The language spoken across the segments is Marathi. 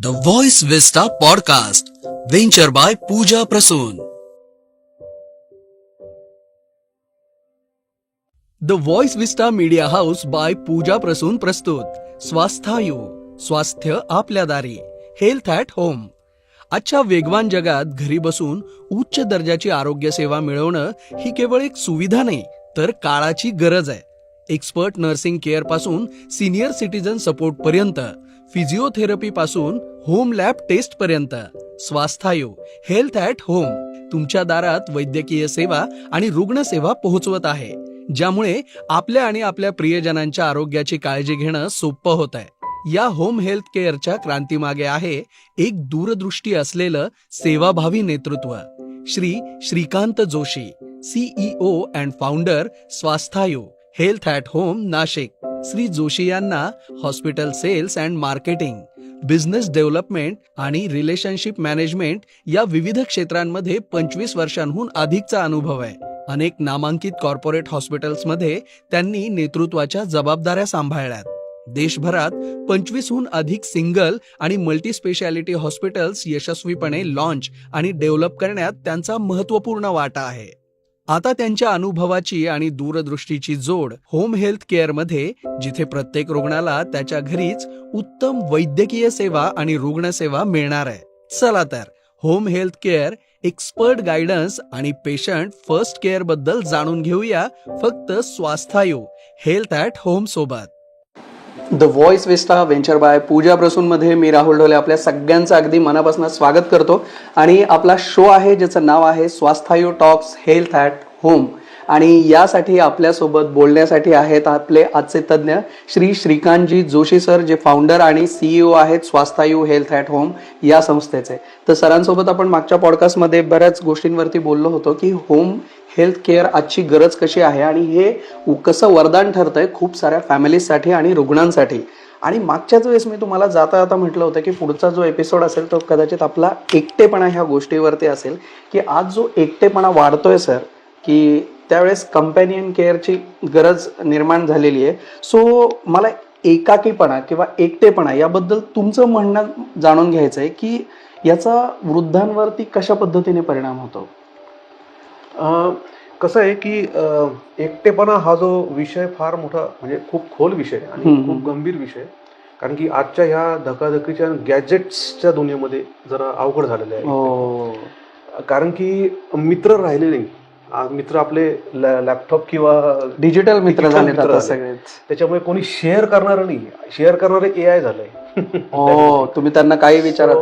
The voice vista podcast venture by Pooja Prasoon the voice vista media house by Pooja Prasoon प्रस्तुत स्वास्थायू स्वास्थ्य आपल्या दारी हेल्थ ॲट होम आजच्या वेगवान जगात घरी बसून उच्च दर्जाची आरोग्य सेवा मिळवणं ही केवळ एक सुविधा नाही तर काळाची गरज आहे एक्सपर्ट नर्सिंग केअरपासून सिनियर सिटीजन सपोर्ट पर्यंत फिजिओथेरपी पासून होम लॅब टेस्ट पर्यंत स्वास्थायू हेल्थ ॲट होम. तुमच्या दारात वैद्यकीय सेवा आणि रुग्णसेवा पोहोचवत आहे ज्यामुळे आपल्या आणि आपल्या प्रियजनांच्या आरोग्याची काळजी घेणं सोपं होत आहे या होम हेल्थ केअरच्या क्रांतीमागे आहे एक दूरदृष्टी असलेलं सेवाभावी नेतृत्व. Shri Shrikant Joshi CEO and founder Swasthayu health at home Nashik. Shri Joshi यांना hospital sales and marketing business development आणि रिलेशनशिप मॅनेजमेंट या विविध क्षेत्रांमध्ये पंचवीस वर्षांहून अधिकचा अनुभव आहे. अनेक नामांकित कॉर्पोरेट हॉस्पिटल्समध्ये त्यांनी नेतृत्वाच्या जबाबदाऱ्या सांभाळल्यात. देशभरात पंचवीसहून अधिक सिंगल आणि मल्टी स्पेशालिटी हॉस्पिटल्स यशस्वीपणे लॉन्च आणि डेव्हलप करण्यात त्यांचा महत्त्वपूर्ण वाटा आहे. आता त्यांच्या अनुभवाची आणि दूरदृष्टीची जोड होम हेल्थ केअरमध्ये जिथे प्रत्येक रुग्णाला त्याच्या घरीच उत्तम वैद्यकीय सेवा आणि रुग्णसेवा मिळणार आहे. चला तर home health care expert guidance आणि पेशंट फर्स्ट केअरबद्दल जाणून घेऊया फक्त स्वास्थायू हेल्थ ॲट होम सोबत. The voice vista venture by Pooja प्रसूनमध्ये मी राहुल ढोले आपल्या सगळ्यांचं अगदी मनापासून स्वागत करतो. आणि आपला शो आहे ज्याचं नाव आहे Swasthayu talks health at home. आणि यासाठी आपल्यासोबत बोलण्यासाठी आहेत आपले आजचे तज्ज्ञ श्री श्रीकांतजी जोशी सर जे फाउंडर आणि सीईओ आहेत स्वास्थायू हेल्थ ॲट होम या संस्थेचे. तर सरांसोबत आपण मागच्या पॉडकास्टमध्ये बऱ्याच गोष्टींवरती बोललो होतो की होम हेल्थ केअर आजची गरज कशी आहे आणि हे कसं वरदान ठरतंय खूप साऱ्या फॅमिलीजसाठी आणि रुग्णांसाठी. आणि मागच्याच वेळेस मी तुम्हाला जाता जाता म्हटलं होतं की पुढचा जो एपिसोड असेल तो कदाचित आपला एकटेपणा ह्या गोष्टीवरती असेल की आज जो एकटेपणा वाढतोय सर की त्यावेळेस कंपॅनियन केअरची गरज निर्माण झालेली आहे. सो मला एकाकीपणा किंवा एकटेपणा याबद्दल तुमचं म्हणणं जाणून घ्यायचं आहे की याचा वृद्धांवरती कशा पद्धतीने परिणाम होतो? कसं आहे की एकटेपणा हा जो विषय फार मोठा म्हणजे खूप खोल विषय आणि. खूप गंभीर विषय. कारण की आजच्या ह्या धकाधकीच्या गॅजेट्सच्या दुनियेमध्ये जरा अवघड झालेलं आहे हो. कारण की मित्र राहिले नाही. मित्र आपले लॅपटॉप किंवा डिजिटल मित्र झाले त्याच्यामुळे कोणी शेअर करणार नाही. शेअर करणारे ए आय झालंय. हो तुम्ही त्यांना काही विचारा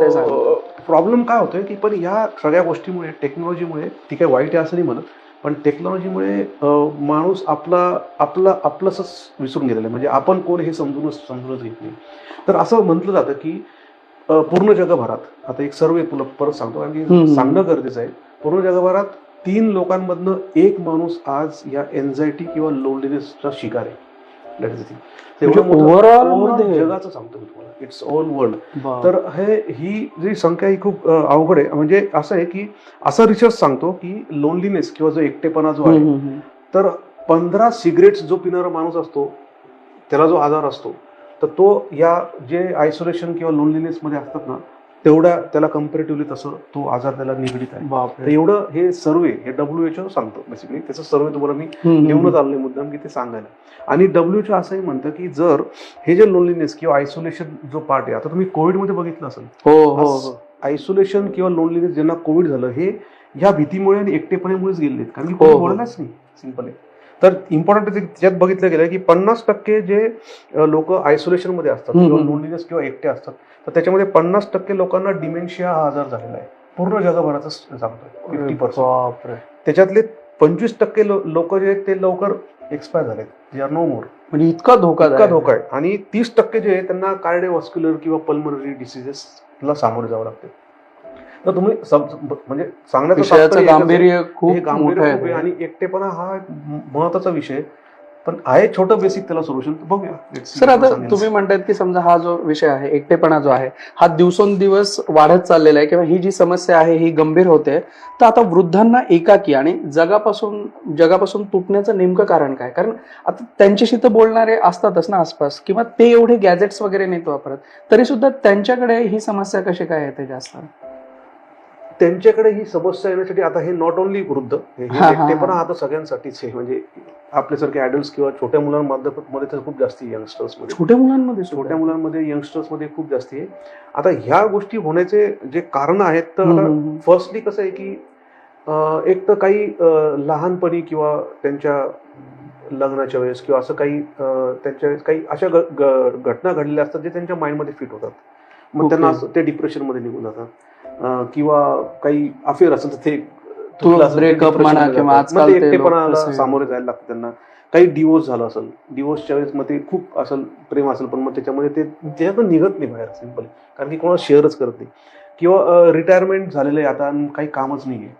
प्रॉब्लेम काय होतोय की पण या सगळ्या गोष्टीमुळे टेक्नॉलॉजीमुळे ती काही वाईट आहे असं नाही म्हणत पण टेक्नॉलॉजीमुळे माणूस आपला आपला आपलंच विसरून गेलेलं आहे. म्हणजे आपण कोण हे समजूनच समजूनच घेत नाही. तर असं म्हटलं जातं की पूर्ण जगभरात आता एक सर्वे तुला परत सांगतो कारण. की सांगणं गरजेचं आहे. पूर्ण जगभरात तीन लोकांमधनं एक माणूस आज या एन्झायटी किंवा लोनलीनेसचा शिकार आहे. तेवढं म्हणजे मध्ये? जगाचं सांगतो मी तुम्हाला इट्स ऑल वर्ल्ड. तर हे ही जी संख्या ही खूप अवघड आहे म्हणजे असं आहे की असा रिसर्च सांगतो की लोनलीनेस किंवा जो एकटेपणा जो आहे. तर पंधरा सिगरेट्स जो पिणारा माणूस असतो त्याला जो आजार असतो तर तो या जे आयसोलेशन किंवा लोनलीनेस मध्ये असतात ना तेवढ्या त्याला कम्पॅरेटिव्हली तसं तो आजार त्याला निगडीत आहे. तर एवढं हे सर्वे हे डब्ल्यू एच ओ सांगतो बेसिकली त्याचं सर्वे तुम्हाला मी घेऊनच आलेले मुद्दाम की ते सांगायला. आणि डब्ल्यू एच असंही म्हणतं की जर हे जे लोनलीनेस किंवा आयसोलेशन जो पार्ट आहे आता तुम्ही कोविडमध्ये बघितलं असेल. हो हो हो. आयसोलेशन किंवा लोनलीनेस ज्यांना कोविड झालं हे ह्या भीतीमुळे आणि एकटेपणामुळेच गेलेत कारण की हो, कोणी हो. बोललाच नाही सिंपल आहे. तर इम्पॉर्टंट त्याच्यात बघितलं गेलं की पन्नास टक्के जे लोक आयसोलेशनमध्ये असतात किंवा. लोनलीनेस किंवा एकटे असतात तर त्याच्यामध्ये पन्नास टक्के लोकांना डिमेन्शिया हा आजार झालेला आहे. पूर्ण जगभराचा सांगतोय. फिफ्टी पर्सेंट त्याच्यातले पंचवीस टक्के लोक जे आहेत ते लवकर एक्सपायर झालेत. जे आर नो मोर म्हणजे इतका धोका इतका धोका आहे. आणि तीस टक्के जे आहे त्यांना कार्डिओव्हास्क्युलर किंवा पल्मनरी डिसिजेसला सामोरे जावं लागते. तर तुम्ही म्हणजे सांगण्याचं गांभीर्य खूप गांभीर्य आणि एकटेपणा हा महत्त्वाचा विषय. पण आहे छोटं बेसिक त्याला सोल्युशन बघूया. सर आता. तुम्ही म्हणतायत की समजा हा जो विषय आहे एकटेपणा जो आहे हा दिवसेंदिवस वाढत चाललेला आहे किंवा ही जी समस्या आहे ही गंभीर होते तर आता वृद्धांना एकाकी आणि जगापासून जगापासून तुटण्याचं नेमकं कारण काय? कारण आता त्यांच्याशी तर बोलणारे असतातच ना आसपास किंवा ते एवढे गॅजेट्स वगैरे नाहीत वापरत तरी सुद्धा त्यांच्याकडे ही समस्या कशी काय येते जास्त? त्यांच्याकडे ही समस्या येण्यासाठी आता हे नॉट ओनली वृद्ध हे हा. आता सगळ्यांसाठीच आहे म्हणजे आपल्यासारखे ऍडल्ट किंवा छोट्या मुलांमध्ये मध्ये तर खूप जास्त यंगस्टर्समध्ये छोट्या मुलांमध्ये छोट्या? मुलांमध्ये यंगस्टर्समध्ये खूप जास्ती आहे आता ह्या गोष्टी होण्याचे जे कारण आहेत तर. फर्स्टली कसं आहे की एक तर काही लहानपणी किंवा त्यांच्या लग्नाच्या वेळेस किंवा असं काही त्यांच्या वेळेस काही अशा घटना घडलेल्या असतात जे त्यांच्या माइंडमध्ये फिट होतात मग त्यांना ते डिप्रेशनमध्ये निघून जातात किंवा काही अफेअर असेल तर ते depression म्हणा किंवा आजकाल एकटेपणाला सामोरे जायला लागतं त्यांना. काही डिवोर्स झाला असेल डिवोर्सच्या वेळेस मग ते खूप असेल प्रेम असेल पण मग त्याच्यामध्ये ते त्याच्यातून निघत नाही बाहेर सिंपल कारण की कोणाला शेअरच करत नाही. किंवा रिटायरमेंट झालेलं आहे आता आणि काही कामच नाही आहे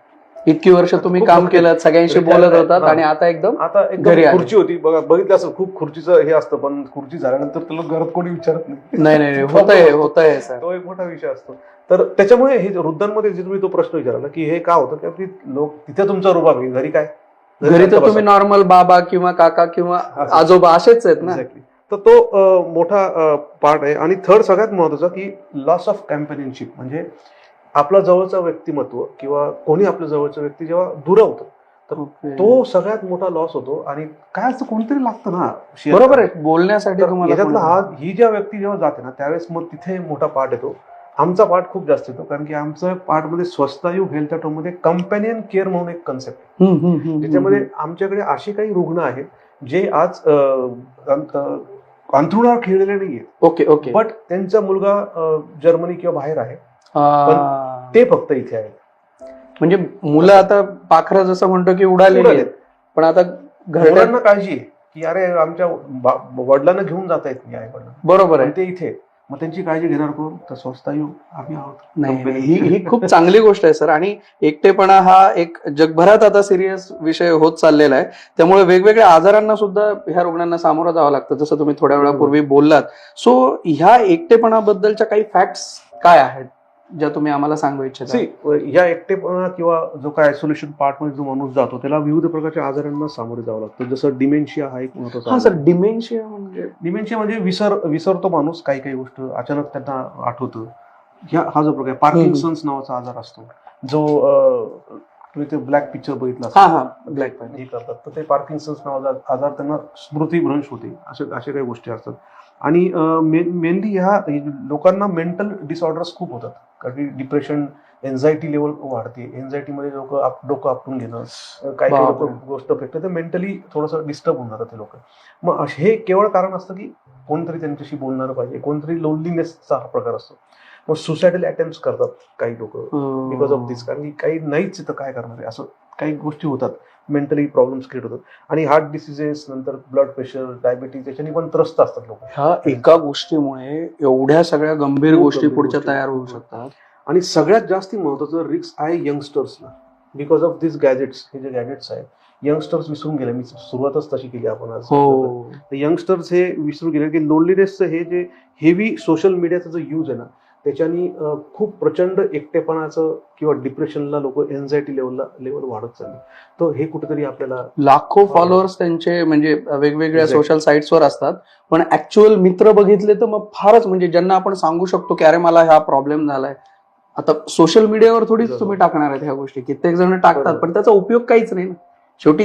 इतकी वर्ष तुम्ही काम केलं सगळ्यांशी बोलत. होतात. आणि आता एकदम आता घरी. खुर्ची होती बघा बघितलं असं खूप खुर्चीचं हे असतं पण खुर्ची झाल्यानंतर त्याला घरात कोणी विचारत नाही नाही नाही होत आहे होत आहे सर तो एक मोठा विषय असतो तर त्याच्यामुळे हे वृद्धांमध्ये जे तुम्ही तो प्रश्न विचारला की हे का होतं की लोक तिथे तुमचा रुबाब आहे घरी काय घरी तर तुम्ही. नॉर्मल बाबा किंवा काका किंवा. आजोबा असेच आहेत ना. तर तो मोठा पार्ट आहे आणि थर्ड सगळ्यात महत्त्वाचा की लॉस ऑफ कॅम्पेनियनशिप म्हणजे आपला जवळचा व्यक्तिमत्व किंवा कोणी आपल्या जवळचा व्यक्ती जेव्हा दुरावतो ओके. तो सगळ्यात मोठा लॉस होतो आणि काय असं कोणतरी लागतं ना. बरोबर. आहे. बोलण्यासाठी तर याच्यातला हा ही ज्या व्यक्ती जेव्हा जाते ना त्यावेळेस मग तिथे मोठा पार्ट येतो. आमचा पार्ट खूप जास्त येतो कारण की आमचं पार्टमध्ये स्वस्तायू हेल्थमध्ये कंपॅनियन केअर म्हणून एक कन्सेप्ट हम्म, त्याच्यामध्ये आमच्याकडे असे काही रुग्ण आहेत जे आज अंथरुणावर खेळलेले नाहीये ओके ओके. बट त्यांचा मुलगा जर्मनी किंवा बाहेर आहे. ते फक्त इथे आहेत म्हणजे मुलं आता पाखरं जसं म्हणतो की उडालेली. आहेत पण आता मुलांना काळजी की अरे आमच्या वडिलांना घेऊन जाता आई वडिलांना. बरोबर आहे. ते इथे आहेत. मग त्यांची काळजी घेणार कोण? तर स्वस्तायू आम्ही आहोत. नाही, ही ही खूप चांगली गोष्ट आहे सर. आणि एकटेपणा हा एक जगभरात आता सिरियस विषय होत चाललेला आहे. त्यामुळे वेगवेगळ्या आजारांना सुद्धा ह्या रुग्णांना सामोरं जावं लागतं जसं तुम्ही थोड्या वेळापूर्वी बोललात. सो ह्या एकटेपणाबद्दलच्या काही फॅक्ट्स काय आहेत? ज्या तुम्ही आम्हाला सांगू इच्छिता. या एकटेपणा किंवा जो काय आयसोलेशन पार्टमध्ये जो माणूस जातो त्याला विविध प्रकारच्या आजारांना सामोरे जावं लागतं. जसं डिमेन्शिया हा एक महत्त्वाचा हा सर डिमेन्शिया म्हणजे? डिमेन्शिया म्हणजे विसर विसरतो माणूस काही काही गोष्ट अचानक त्यांना आठवतं. ह्या हा जो प्रकार पार्किन्सन्स नावाचा आजार असतो. जो तुम्ही ते ब्लॅक पिक्चर बघितला ब्लॅक हे करतात. तर ते पार्किन्सन्स नावाचा आजार त्यांना स्मृतीभ्रंश होते. असे अशा काही गोष्टी असतात. आणि मेनली ह्या लोकांना मेंटल डिसऑर्डर्स खूप होतात. कारण की डिप्रेशन एन्झायटी लेवल वाढते. एन्झायटीमध्ये लोक डोकं आपटून घेणं काही लोक. गोष्ट फेकतात. ते मेंटली थोडंसं डिस्टर्ब होऊन जातात ते लोक. मग हे केवळ कारण असतं की कोणतरी त्यांच्याशी बोलणारं पाहिजे. कोणतरी लोनलीनेसचा हा प्रकार असतो. मग सुसायडल अटेम्प्ट करतात काही लोक बिकॉज ऑफ दिस कारण की काही नाहीच तर काय करणार आहे. असं काही गोष्टी होतात. मेंटली प्रॉब्लेम्स क्रिएट होतात. आणि हार्ट डिसिजेस नंतर ब्लड प्रेशर डायबिटीज याच्यानी पण त्रस्त असतात लोक. ह्या एका गोष्टीमुळे एवढ्या सगळ्या गंभीर गोष्टी पुढच्या. तयार होऊ शकतात. आणि सगळ्यात जास्ती महत्वाचं रिक्स आहे यंगस्टर्सला बिकॉज ऑफ दिस गॅजेट्स हे जे गॅजेट्स आहेत यंगस्टर्स विसरून गेले. मी सुरुवातच तशी केली आपण आज. हो. यंगस्टर्स हे विसरून गेले. की लोनलीनेसचं हे जे हेवी सोशल मीडियाचा जो यूज आहे ना त्याच्यानी खूप प्रचंड एकटेपणाचं किंवा डिप्रेशनला लोक एन्झायटी लेवलला लेवल वाढत चालली. तर हे कुठेतरी आपल्याला लाखो फॉलोअर्स त्यांचे म्हणजे वेगवेगळ्या. सोशल साईट्सवर असतात. पण ऍक्च्युअल मित्र बघितले तर मग फारच म्हणजे ज्यांना आपण सांगू शकतो की अरे मला हा प्रॉब्लेम झालाय. आता सोशल मीडियावर थोडीच. तुम्ही टाकणार आहेत ह्या गोष्टी. कित्येक जण टाकतात. पण त्याचा उपयोग काहीच नाही ना. शेवटी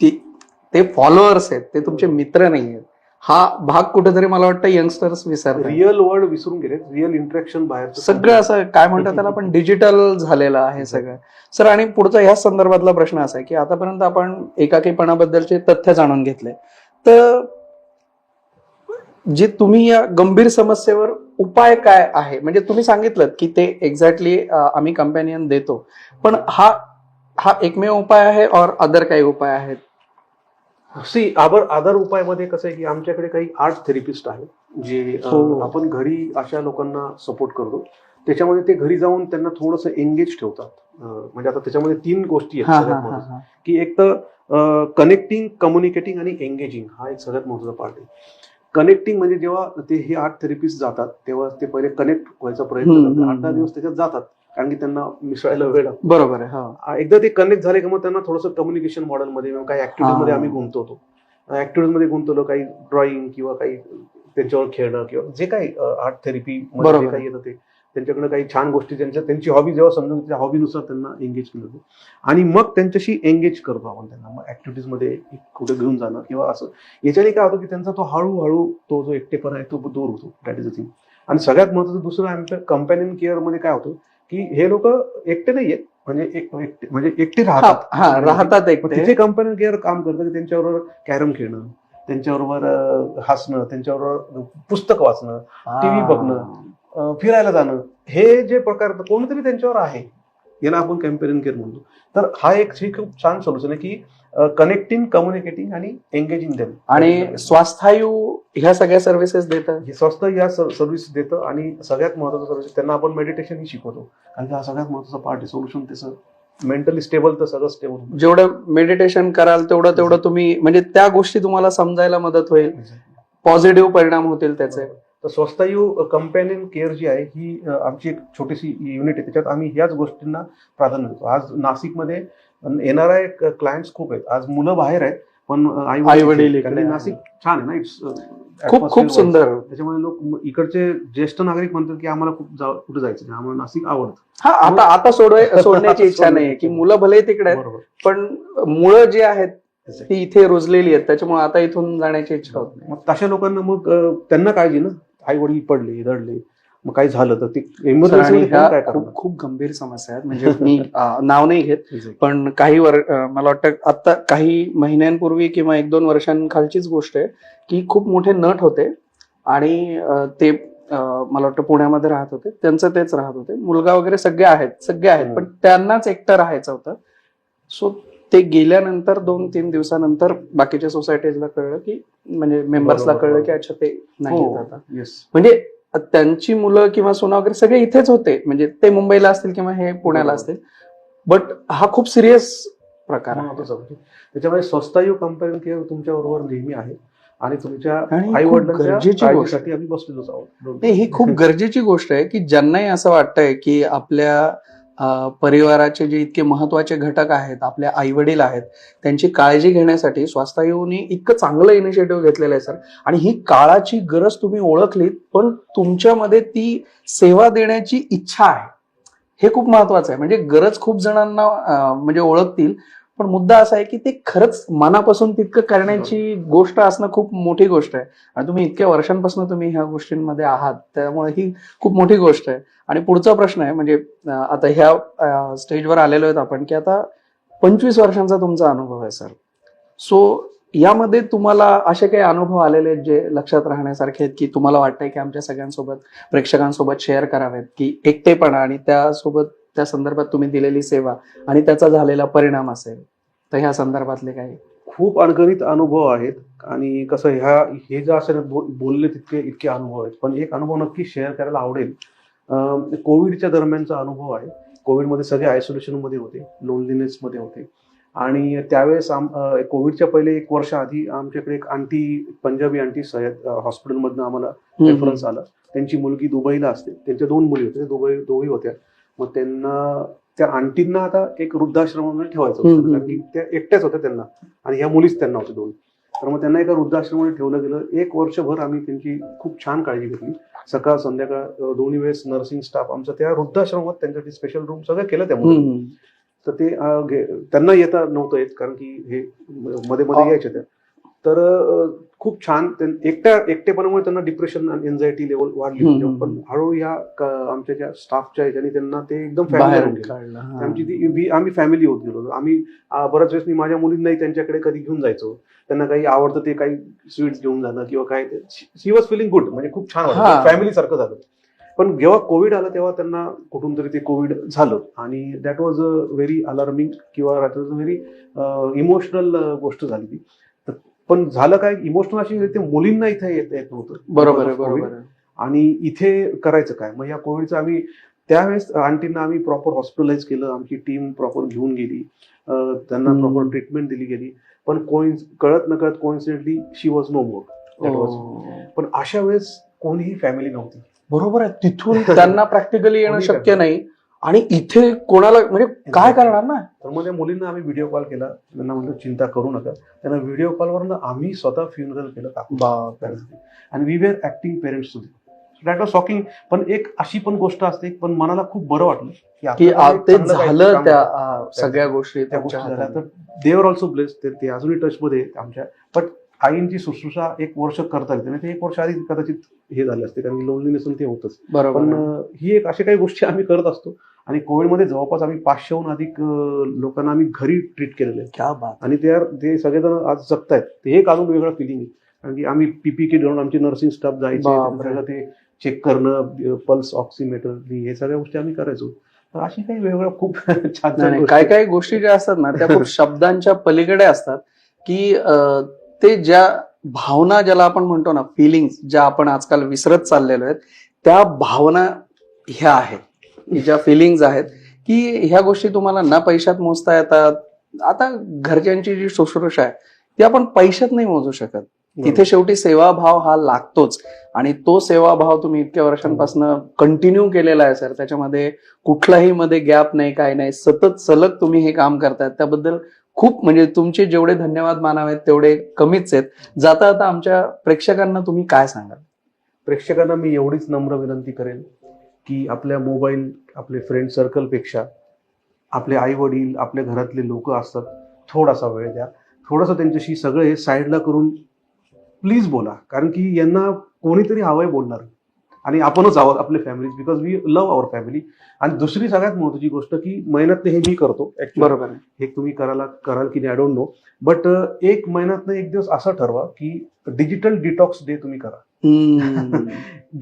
ती- ते फॉलोअर्स आहेत ते तुमचे मित्र नाही आहेत हा भाग कुठेतरी मला वाटतं यंगस्टर्स विसरतात. रिअल वर्ल्ड विसरून गेले रिअल इंटरॅक्शन बाहेर सगळं असं काय म्हणतात त्याला पण डिजिटल झालेलं आहे सगळं. सर आणि पुढचा ह्याच संदर्भातला प्रश्न असा आहे की आतापर्यंत आपण एकाकीपणाबद्दलचे तथ्य जाणून घेतले. तर जे तुम्ही या गंभीर समस्येवर उपाय काय आहे? म्हणजे तुम्ही सांगितलं की ते एक्झॅक्टली आम्ही कंपॅनियन देतो. पण हा हा एकमेव उपाय आहे और अदर काही उपाय आहेत? सी आबर आधार उपायमध्ये कसं आहे की आमच्याकडे काही आर्ट थेरपिस्ट आहेत जे अ, हो. आपण घरी अशा लोकांना सपोर्ट करतो. त्याच्यामध्ये ते घरी जाऊन त्यांना थोडंसं एंगेज ठेवतात. अ, म्हणजे आता त्याच्यामध्ये तीन गोष्टी आहेत सगळ्यात महत्त्वाच्या. की एक तर कनेक्टिंग कम्युनिकेटिंग आणि एंगेजिंग हा एक सगळ्यात महत्त्वाचा पार्ट आहे. कनेक्टिंग म्हणजे जेव्हा ते हे आर्ट थेरपिस्ट जातात तेव्हा ते पहिले कनेक्ट व्हायचा प्रयत्न हम्म, करतात. हम्म, आठ दहा दिवस त्याच्यात जातात. कारण की त्यांना मिसळायला वेळ लागतो. बरोबर आहे हा. एकदा ते कनेक्ट झाले की मग त्यांना थोडंसं कम्युनिकेशन मॉडेलमध्ये किंवा काही ऍक्टिव्हिटी मध्ये हा. आम्ही गुंतवतो ऍक्टिव्हिटी मध्ये गुंतवलो काही ड्रॉइंग किंवा काही त्यांच्यावर खेळणं किंवा जे काही आर्ट थेरपी मध्ये बरोबर. काही येतं ते त्यांच्याकडे काही छान गोष्टी त्यांच्या त्यांची हॉबी जेव्हा समजून त्या हॉबीनुसार त्यांना एंगेज केलं जातं. आणि मग त्यांच्याशी एंगेज करतो आपण त्यांना. मग ऍक्टिव्हिटीजमध्ये कुठे घेऊन जाणं किंवा असं. याच्याने काय होतं की त्यांचा तो हळूहळू तो जो एकटेपणा आहे तो दूर होतो. दॅट इज अ थिंग आणि सगळ्यात महत्त्वाचं दुसरं आमच्या कंपॅनियन केअरमध्ये काय होतं की हे लोक एकटे नाही आहेत म्हणजे एक म्हणजे एकटे राहतात हा राहतात एक. तिथे कंपनी केअर काम करतं की त्यांच्याबरोबर कॅरम खेळणं त्यांच्याबरोबर हसणं त्यांच्याबरोबर पुस्तक वाचणं TV बघणं. फिरायला जाणं हे जे प्रकार कोणतरी त्यांच्यावर आहे याला आपण कॅम्पेनियन केअर म्हणतो. तर हा एक ही खूप छान सोल्युशन आहे की कनेक्टिंग कम्युनिकेटिंग आणि एंगेजिंग देम आणि स्वास्थायू ह्या सगळ्या सर्व्हिसेस देतात हे स्वस्त या सर्व्हिस देतं आणि सगळ्यात महत्वाचं सर्व्हिस त्यांना आपण मेडिटेशनही शिकवतो. कारण हा सगळ्यात महत्त्वाचा पार्ट आहे सोल्युशन त्याचं मेंटली स्टेबल तर सगळं स्टेबल जेवढं मेडिटेशन कराल तेवढं तेवढं तुम्ही म्हणजे त्या गोष्टी तुम्हाला समजायला मदत होईल. पॉझिटिव्ह परिणाम होतील त्याचे. तर स्वस्तायू कंपॅनियन केअर जी आहे ही आमची एक छोटीशी युनिट आहे. त्याच्यात आम्ही ह्याच गोष्टींना प्राधान्य देतो. आज नाशिकमध्ये येणारे क्लायंट्स खूप आहेत. आज मुलं बाहेर आहेत पण आई आहेत. नाशिक छान आहे ना? इट्स खूप खूप सुंदर. त्याच्यामुळे लोक इकडचे ज्येष्ठ नागरिक म्हणतात की आम्हाला खूप कुठे जायचं नाही. आम्हाला नाशिक आवडतं. हा आता आता सोडवाय सोडण्याची इच्छा नाही की मुलं भले तिकडे पण मुळं जी आहेत ती इथे रुजलेली आहेत. त्याच्यामुळे आता इथून जाण्याची इच्छा होत नाही. मग तशा लोकांना मग त्यांना काळजी ना? आई वडील पडले दडले मग काही झालं तर ते सर, आणि इमर्जन्सी ह्या काय खूप गंभीर समस्या आहेत. म्हणजे मी अं, नाव नाही घेत. पण काही वर अं, मला वाटतं आता काही महिन्यांपूर्वी किंवा एक दोन वर्षांखालचीच गोष्ट आहे की खूप मोठे नट होते आणि अं, ते अं, मला वाटतं पुण्यामध्ये राहत होते. त्यांचं तेच राहत होते. मुलगा वगैरे सगळे आहेत सगळे आहेत पण त्यांनाच एकटं राहायचं होतं. सो ते गेल्यानंतर दोन तीन दिवसानंतर बाकीच्या सोसायटीजला कळलं की म्हणजे मेंबर्सला कळलं की. अच्छा ते नाही हो, आता. म्हणजे त्यांची मुलं किंवा सोना वगैरे सगळे इथेच होते म्हणजे ते मुंबईला असतील किंवा हे पुण्याला. असतील बट हा खूप सिरियस प्रकार आहे. त्याच्यामुळे स्वस्तायू कंपनी केअर तुमच्या बरोबर नेहमी आहे आणि तुमच्या आई गरजेची गोष्ट आम्ही बसलेलोच आहोत ही खूप गरजेची गोष्ट आहे की ज्यांनाही असं वाटतंय की आपल्या परिवाराचे जे इतके महत्त्वाचे घटक आहेत आपल्या आई वडील आहेत त्यांची काळजी घेण्यासाठी स्वास्थायूनी इतकं चांगलं इनिशिएटिव्ह घेतलेलं आहे सर. आणि ही काळाची गरज तुम्ही ओळखलीत पण तुमच्यामध्ये ती सेवा देण्याची इच्छा आहे. हे खूप महत्वाचं आहे. म्हणजे गरज खूप जणांना म्हणजे ओळखतील पण मुद्दा असा आहे की ते खरंच मनापासून तितकं करण्याची गोष्ट असणं खूप मोठी गोष्ट आहे. आणि तुम्ही इतक्या वर्षांपासून तुम्ही ह्या गोष्टींमध्ये आहात त्यामुळे ही खूप मोठी गोष्ट आहे. आणि पुढचा प्रश्न आहे म्हणजे आता ह्या स्टेजवर आलेलो आहेत आपण की आता पंचवीस वर्षांचा तुमचा अनुभव आहे सर. सो यामध्ये तुम्हाला असे काही अनुभव आलेले आहेत जे लक्षात राहण्यासारखे आहेत की तुम्हाला वाटतंय की आमच्या सगळ्यांसोबत प्रेक्षकांसोबत शेअर करावेत की एकटेपणा आणि त्यासोबत त्या संदर्भात तुम्ही दिलेली सेवा आणि त्याचा झालेला परिणाम असेल. तर ह्या संदर्भातले काही खूप अडगणित अनुभव आहेत आणि कसं ह्या हे जे असं बो- बोलले तितके इतके अनुभव आहेत. पण एक अनुभव नक्की शेअर करायला आवडेल. कोविडच्या दरम्यानचा अनुभव आहे. कोविडमध्ये सगळे आयसोलेशनमध्ये होते लोनलीनेस मध्ये होते. आणि त्यावेळेस आम कोविडच्या पहिले एक वर्ष आधी आमच्याकडे एक आंटी पंजाबी आंटी सय्यद हॉस्पिटलमधनं आम्हाला रेफरन्स आला. त्यांची मुलगी दुबईला असते. त्यांच्या दोन मुली होत्या. त्या दुबई दोघी होत्या. मग त्यांना त्या आंटींना आता एक वृद्धाश्रमामध्ये ठेवायचं होतं. कारण की त्या एकट्याच होत्या त्यांना. आणि ह्या मुलीच त्यांना होत्या दोन. तर मग त्यांना एका वृद्धाश्रमामध्ये ठेवलं गेलं. एक वर्षभर आम्ही त्यांची खूप छान काळजी घेतली. सकाळ संध्याकाळ दोन्ही वेळेस नर्सिंग स्टाफ आमचा त्या वृद्धाश्रमात त्यांच्यासाठी स्पेशल रूम सगळं केलं त्या मुलांनी. हम्म. तर ते त्यांना येता नव्हतं येत. कारण की हे मध्ये मध्ये. यायचे त्या. तर खूप छान. एकट्या एकटेपणामुळे त्यांना डिप्रेशन आणि एन्झायटी लेवल वाढली पण हळूहळू या आमच्या ज्या स्टाफच्या ह्याच्याने त्यांना ते एकदम फॅमिली. आमची ती आम्ही फॅमिली होत गेलो आम्ही बऱ्याच वेळेस मी माझ्या मुलींनाही त्यांच्याकडे कधी घेऊन जायचो. त्यांना काही आवडतं ते काही स्वीट्स घेऊन जाणं किंवा काय शी वॉज फिलिंग गुड म्हणजे खूप छान फॅमिली सारखं झालं. पण जेव्हा कोविड आलं तेव्हा त्यांना कुठून तरी ते कोविड झालं. आणि that was a very alarming किंवा व्हेरी इमोशनल गोष्ट झाली ती. पण झालं काय? इमोशनल अशी ते मुलींना इथे येत येत नव्हतं. बरोबर. बरोबर आणि इथे करायचं काय? मग या कोविडचं आम्ही त्यावेळेस आंटींना आम्ही प्रॉपर हॉस्पिटलाइज केलं. आमची टीम प्रॉपर घेऊन गेली. त्यांना. प्रॉपर ट्रीटमेंट दिली गेली. पण कोइन कळत न कळत coincidentally she was no more. पण अशा वेळेस कोणीही फॅमिली नव्हती. बरोबर आहे. तिथून त्यांना प्रॅक्टिकली येणं कोणी शक्य. नाही. आणि इथे कोणाला म्हणजे काय करणार ना? तर मग त्या मुलींना आम्ही व्हिडिओ कॉल केला. त्यांना म्हणलं चिंता करू नका. त्यांना व्हिडिओ कॉलवरनं आम्ही स्वतः फ्युनरल केलं. आणि we were acting parents too that was shocking पण एक अशी पण गोष्ट असते पण मनाला खूप बरं वाटलं की ते झालं त्या सगळ्या गोष्टी त्या गोष्टी झाल्या. तर देवर ऑल्सो ब्लेस ते अजूनही टचमध्ये आहेत आमच्या. बट आईंची शुश्रूषा एक वर्ष करता येते नाही ते एक वर्ष आधी कदाचित हे झाले असते कारण लोनलीनेस ते होतच. पण ही एक अशा काही गोष्टी आम्ही करत असतो. आणि कोविडमध्ये जवळपास आम्ही पाचशेहून अधिक लोकांना आम्ही घरी ट्रीट केलेलं आहे. आणि ते are- ते सगळेजण आज जगतायत. ते एक अजून वेगळं फिलिंग आहे. कारण की आम्ही पीपी किट घेऊन आमची नर्सिंग स्टाफ जायचे ते चेक करणं पल्स ऑक्सिमीटर हे सगळ्या गोष्टी आम्ही करायचो. तर अशी काही वेगवेगळ्या खूप छान छान नाही, गोष्टी काय काय गोष्टी ज्या असतात ना त्या खूप शब्दांच्या पलीकडे असतात की ते ज्या भावना ज्याला आपण म्हणतो ना फिलिंग्स ज्या आपण आजकाल विसरत चाललेलो आहेत त्या भावना ह्या आहेत. ज्या फिलिंग्स आहेत की ह्या गोष्टी तुम्हाला ना पैशात मोजता येतात. आता घरच्यांची जी शुश्रूषा आहे ती आपण पैशात नाही मोजू शकत. तिथे शेवटी सेवाभाव हा लागतोच. आणि तो सेवाभाव तुम्ही इतक्या वर्षांपासून कंटिन्यू केलेला आहे सर त्याच्यामध्ये कुठलाही मध्ये गॅप नाही काय नाही. सतत सलग तुम्ही हे काम करतायत. त्याबद्दल खूप म्हणजे तुमचे जेवढे धन्यवाद मानावेत तेवढे कमीच आहेत. जाता आता आमच्या प्रेक्षकांना तुम्ही काय सांगाल? प्रेक्षकांना मी एवढीच नम्र विनंती करेन की आपल्या मोबाईल आपले फ्रेंड सर्कलपेक्षा आपले आई वडील आपल्या घरातले लोक असतात थोडासा वेळ द्या. थोडंसं त्यांच्याशी सगळं हे साईडला करून प्लीज बोला कारण की यांना कोणीतरी हवंय बोलणार. आणि आपणच आहोत आपले families because we love our family आणि दुसरी सगळ्यात महत्वाची गोष्ट की मेहनत हे मी करतो. बरोबर. हे तुम्ही करायला कराल की नाही आय डोंट नो बट एक महिन्यातनं एक दिवस असं ठरवा की डिजिटल डिटॉक्स डे तुम्ही करा.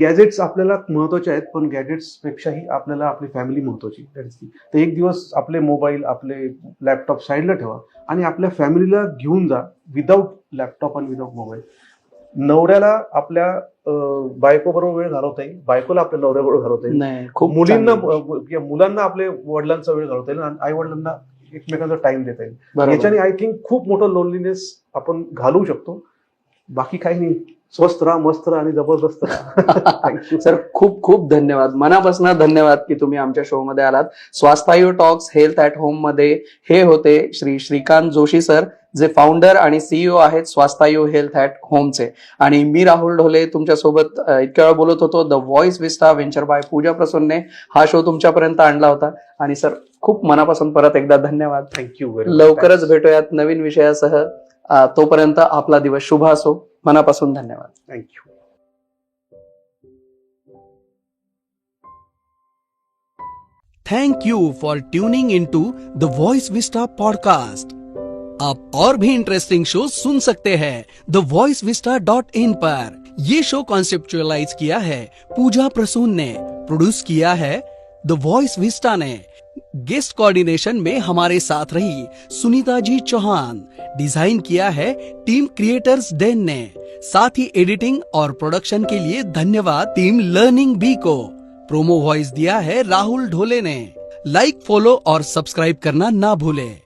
गॅजेट्स आपल्याला महत्त्वाचे आहेत पण गॅजेट्स पेक्षाही आपल्याला आपली फॅमिली महत्वाची तर एक दिवस आपले मोबाईल आपले लॅपटॉप साईडला ठेवा आणि आपल्या फॅमिलीला घेऊन जा विदाऊट लॅपटॉप आणि विदाऊट मोबाईल नवऱ्याला आपल्या बायको बरोबर वेळ घालवता येईल. बायकोला आपल्या नवऱ्याबरोबर घालवता येईल. खूप मुलींना मुलांना आपल्या वडिलांचा वेळ घालवता येईल आणि आई वडिलांना एकमेकांचा टाइम देता येईल. याच्याने आय थिंक खूप मोठं लोनलीनेस आपण घालवू शकतो. बाकी काही नाही. स्वस्त राहा मस्त राहा आणि जबरदस्त राहा. सर खूप खूप धन्यवाद. मनापासून धन्यवाद की तुम्ही आमच्या शो मध्ये आलात. स्वास्थायू टॉक्स हेल्थ ॲट होममध्ये हे होते श्री श्रीकांत जोशी सर जे फाउंडर आणि सीईओ आहेत स्वास्थायू हेल्थ ॲट होमचे आणि मी राहुल ढोले तुमच्यासोबत इतक्या वेळा बोलत होतो. The voice vista venture by Pooja प्रसन्ने हा शो तुमच्यापर्यंत आणला होता. आणि सर खूप मनापासून परत एकदा धन्यवाद. थँक्यू लवकरच भेटूयात नवीन विषयासह. तोपर्यंत आपला दिवस शुभ असो. मनापासून धन्यवाद. Thank you thank you for tuning in to the Voice Vista podcast आप और भी इंटरेस्टिंग शो सुन सकते हैं the Voice Vista dot in पर. ये शो कॉन्सेप्चुअलाइज किया है. पूजा प्रसून ने प्रोड्यूस किया है द वॉइस विस्टा ने. गेस्ट कोऑर्डिनेशन में हमारे साथ रही सुनीता जी चौहान। डिज़ाइन किया है टीम क्रिएटर्स डेन ने। साथ ही एडिटिंग और प्रोडक्शन के लिए धन्यवाद टीम लर्निंग बी को। प्रोमो वॉइस दिया है राहुल ढोले ने। लाइक, फॉलो और सब्सक्राइब करना ना भूलें।